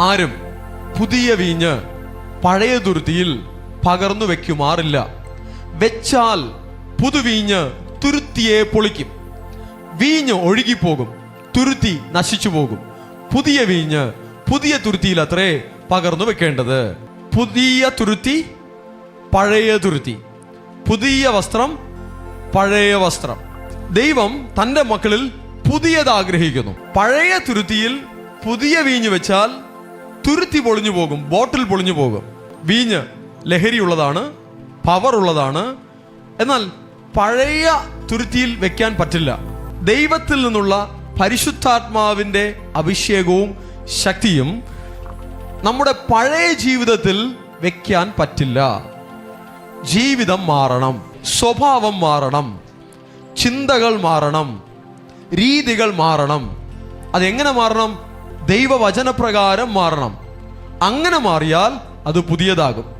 ആരും പുതിയ വീഞ്ഞ് പഴയ ദുരുതിയിൽ പകർന്നു വെക്കുമാറില്ല വെച്ചാൽ പുതുവീഞ്ഞ് തുരുത്തിയെ പൊളിക്കും. വീഞ്ഞ് ഒഴുകിപ്പോകും തുരുത്തി നശിച്ചു പോകും. പുതിയ വീഞ്ഞ് പുതിയ തുരുത്തിയിൽ അത്രേ പകർന്നു വെക്കേണ്ടത് പുതിയ തുരുത്തി പഴയ തുരുത്തി. പുതിയ വസ്ത്രം പഴയ വസ്ത്രം. ദൈവം തന്റെ മക്കളിൽ പുതിയത് ആഗ്രഹിക്കുന്നു പഴയ തുരുത്തിയിൽ പുതിയ വീഞ്ഞ് വെച്ചാൽ തുരുത്തി പൊളിഞ്ഞു പോകും ബോട്ടിൽ പൊളിഞ്ഞു പോകും. വീഞ്ഞ് ലഹരിയുള്ളതാണ് പവർ ഉള്ളതാണ്. എന്നാൽ പഴയ തുരുത്തിയിൽ വെക്കാൻ പറ്റില്ല. ദൈവത്തിൽ നിന്നുള്ള പരിശുദ്ധാത്മാവിന്റെ അഭിഷേകവും ശക്തിയും നമ്മുടെ പഴയ ജീവിതത്തിൽ വെക്കാൻ പറ്റില്ല. ജീവിതം മാറണം സ്വഭാവം മാറണം ചിന്തകൾ മാറണം രീതികൾ മാറണം. അതെങ്ങനെ മാറണം? ദൈവവചനപ്രകാരം മാറണം. അങ്ങനെ മാറിയാൽ അത് പുതിയതാകും.